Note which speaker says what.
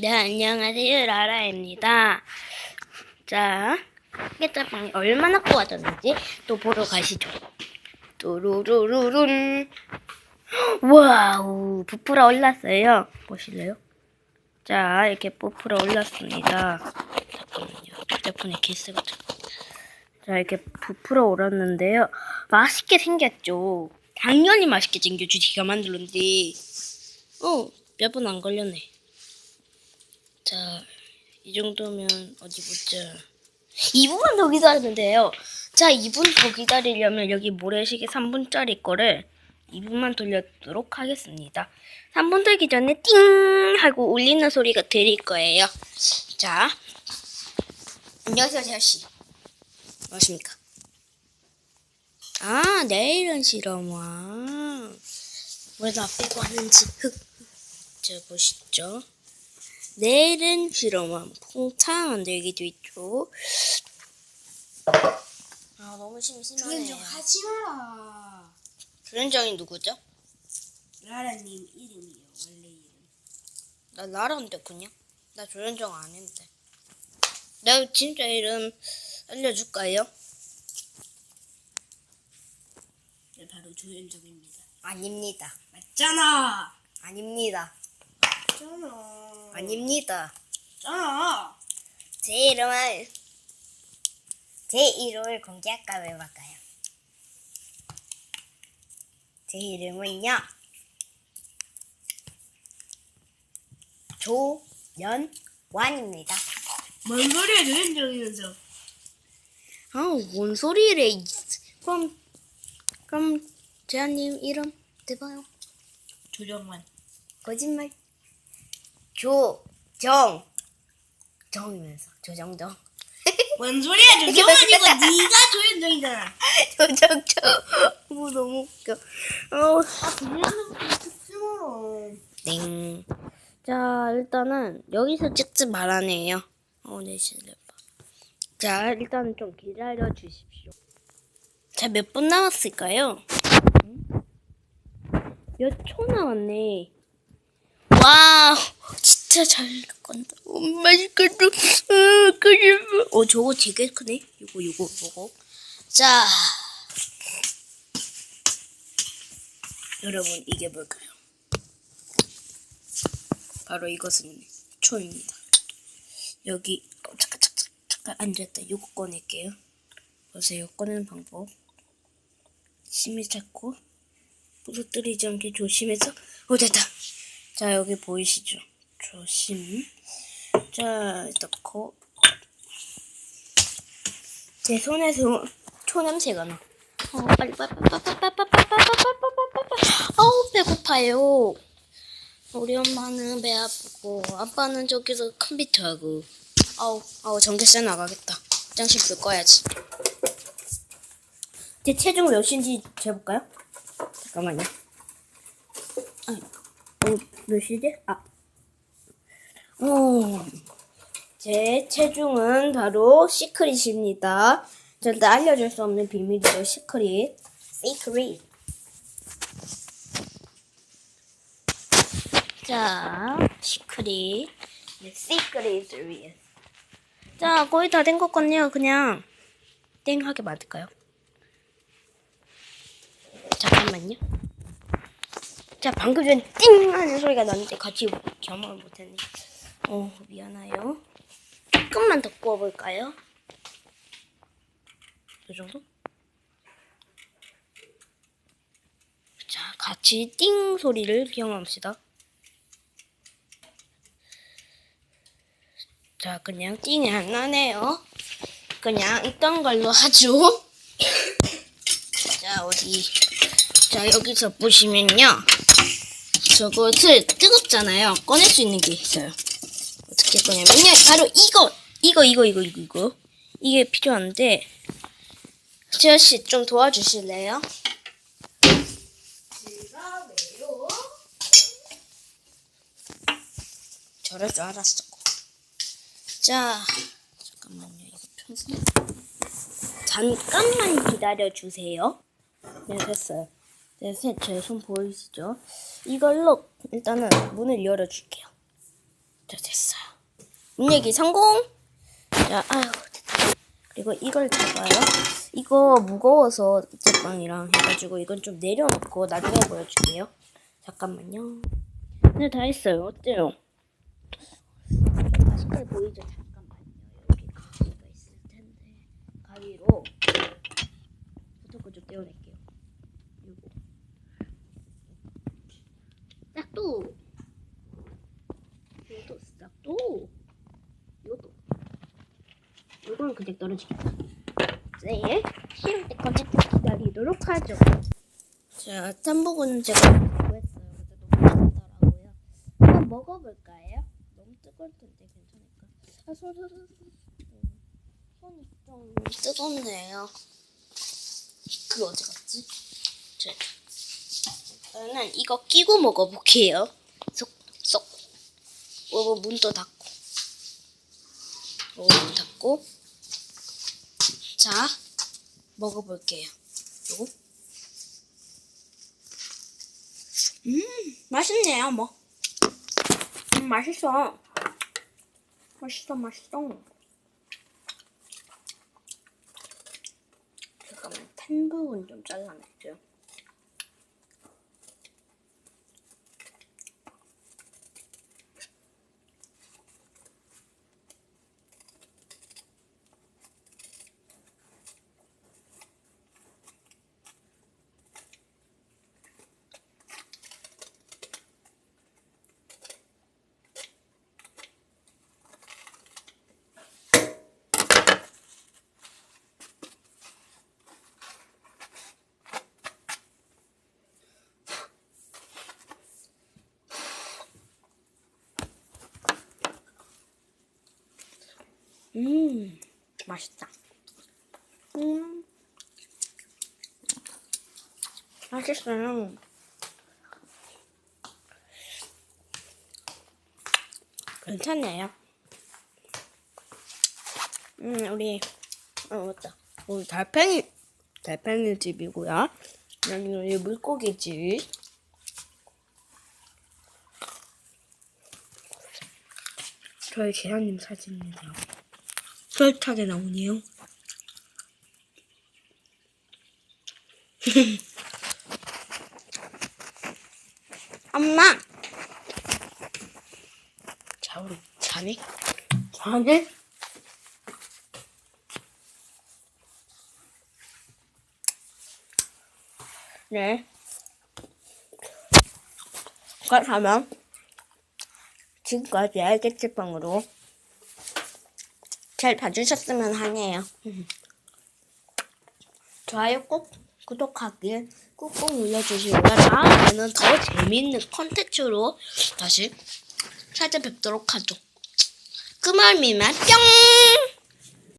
Speaker 1: 네, 안녕하세요. 라라입니다. 자, 깨짜빵이 얼마나 꼬아졌는지 또 보러 가시죠. 또루루루룬. 와우, 부풀어 올랐어요. 보실래요? 자, 이렇게 부풀어 올랐습니다. 잠깐만요. 휴대폰에 개스가 좀. 자, 이렇게 부풀어 올랐는데요. 맛있게 생겼죠. 당연히 맛있게 생겼죠. 제가 만들었는데. 어, 몇 분 안 걸렸네. 자, 이 정도면 어디 보자. 2분만 더 기다리면 돼요. 자, 2분 더 기다리려면 여기 모래시계 3분짜리 거를 2분만 돌려도록 하겠습니다. 3분 돌기 전에 띵 하고 울리는 소리가 들릴 거예요. 자, 안녕하세요, 재현씨. 안녕하십니까? 아, 내일은 실험화. 왜나 빼고 하는지 흑. 자, 보시죠. 내일은 실험함 퐁탕 만들기도 있죠. 아 너무 심심하네요.
Speaker 2: 그런 좀 하지 마라.
Speaker 1: 조연정이 누구죠?
Speaker 2: 라라님 이름이요, 원래 이름.
Speaker 1: 나 나라인데 그냥. 나 조연정 아닌데. 내 진짜 이름 알려줄까요?
Speaker 2: 네, 바로 조현정입니다.
Speaker 1: 아닙니다.
Speaker 2: 맞잖아.
Speaker 1: 아닙니다.
Speaker 2: 맞잖아.
Speaker 1: 아닙니다.
Speaker 2: 맞잖아.
Speaker 1: 제 이름은 제 이름을 공개할까 왜 말까요? 제 이름은요 조연완입니다.
Speaker 2: 뭔 소리야, 조현정이면서.
Speaker 1: 아뭔 소리래? 이- 그럼 그럼 재한님 이름 대봐요.
Speaker 2: 조정만.
Speaker 1: 거짓말. 조정 정이면서 조정정
Speaker 2: 뭔 소리야, 조정만이고 네가 조현정이잖아.
Speaker 1: 조정정 뭐 너무 웃겨. 어.
Speaker 2: 아, 스스로.
Speaker 1: 땡. 자, 일단은 여기서 찍지 말아네요. 어, 내 실례봐. 자, 일단은 좀 기다려 주십시오. 자, 몇 분 남았을까요? 몇 초 남았네. 와우, 진짜 잘 건다. 어, 맛있겠다. 어, 그래. 어, 저거 되게 크네. 요거, 요거, 요거. 자, 여러분, 이게 뭘까요? 바로 이것은 초입니다. 여기 어, 잠깐 잠깐 잠깐 앉았다. 요거 꺼낼게요. 보세요. 꺼내는 방법. 심히 찾고 부러뜨리지 않게 조심해서 어 됐다. 자 여기 보이시죠? 조심. 자 넣고 제 손에서 초 냄새가 나. 어 빨리 빨리 빨리 빨리 빨리 빨리 빨리 빨리 빨리 빨리 빨리 아우 배고파요. 우리 엄마는 배 아프고 아빠는 저기서 컴퓨터 하고 아우 아우 전기세 나가겠다 화장실 불 꺼야지 제 체중 몇인지 재볼까요? 잠깐만요 아, 어, 몇이지? 아 어, 제 체중은 바로 시크릿입니다 절대 알려줄 수 없는 비밀이죠 시크릿 시크릿 자, 시크릿. 네, 시크릿을 위해. 자, 거의 다 된 것 같네요. 그냥 땡 하게 맞을까요? 잠깐만요. 자, 방금 전에 띵 하는 소리가 났는데 같이 겸을 못했네. 어, 미안해요. 조금만 더 구워볼까요? 이 정도? 자, 같이 띵 소리를 경험합시다. 자, 그냥 띵이 안 나네요. 그냥 있던 걸로 하죠. 자, 어디. 자, 여기서 보시면요. 저것을 뜨겁잖아요. 꺼낼 수 있는 게 있어요. 어떻게 꺼냐면요. 바로 이거! 이거, 이거, 이거, 이거, 이거. 이게 필요한데. 지아씨, 좀 도와주실래요? 저럴 줄 알았어. 자, 잠깐만요. 이거 편지. 잠깐만 기다려 주세요. 네, 됐어요. 네, 제 손 보이시죠? 이걸로 일단은 문을 열어줄게요. 자 됐어요. 문얘기 성공. 자 아유. 그리고 이걸 잡아요. 이거 무거워서 어젯밤이랑 해가지고 이건 좀 내려놓고 나중에 보여줄게요. 잠깐만요. 네 다 했어요. 어때요? 좀 맛있게 보이죠? 잠깐만요. 여기 가위가 있을 텐데 가위로 부터 좀 떼어낼게요. 요거 싹도 싹도 요건 그냥 떨어지겠다. 네, 식을 때까지 기다리도록 하죠. 자, 짬뽕은 제가 구했어요. 근데 너무 맛있더라고요. 한번 먹어볼까요? 너무 뜨거울 텐데 괜찮을까? 아, 손이 좀 뜨겁네요. 그 어디 갔지? 자, 저는 이거 끼고 먹어볼게요. 쏙, 쏙. 오, 문도 닫고. 오, 문 닫고. 자, 먹어볼게요. 요거. 음, 맛있네요, 뭐. 음, 맛있어. 맛있어, 맛있어. 잠깐만, 탄 부분 좀 잘라낼게요. 음, 맛있다. 음, 맛있어요. 괜찮네요. 음, 우리, 어, 맞다. 우리 달팽이, 달팽이 집이고요. 여기 우리 물고기 집. 저희 계란님 사진입니다. 솔직하게 나오네요. 엄마! 자, 우리 자네? 자네? 네. 그렇다면, 지금까지 알겠지빵으로 잘 봐주셨으면 하네요. 좋아요 꼭 구독하기 꾹꾹 눌러주시고요. 다음에는 더 재밌는 컨텐츠로 다시 찾아뵙도록 하죠. 그만 미만 뿅!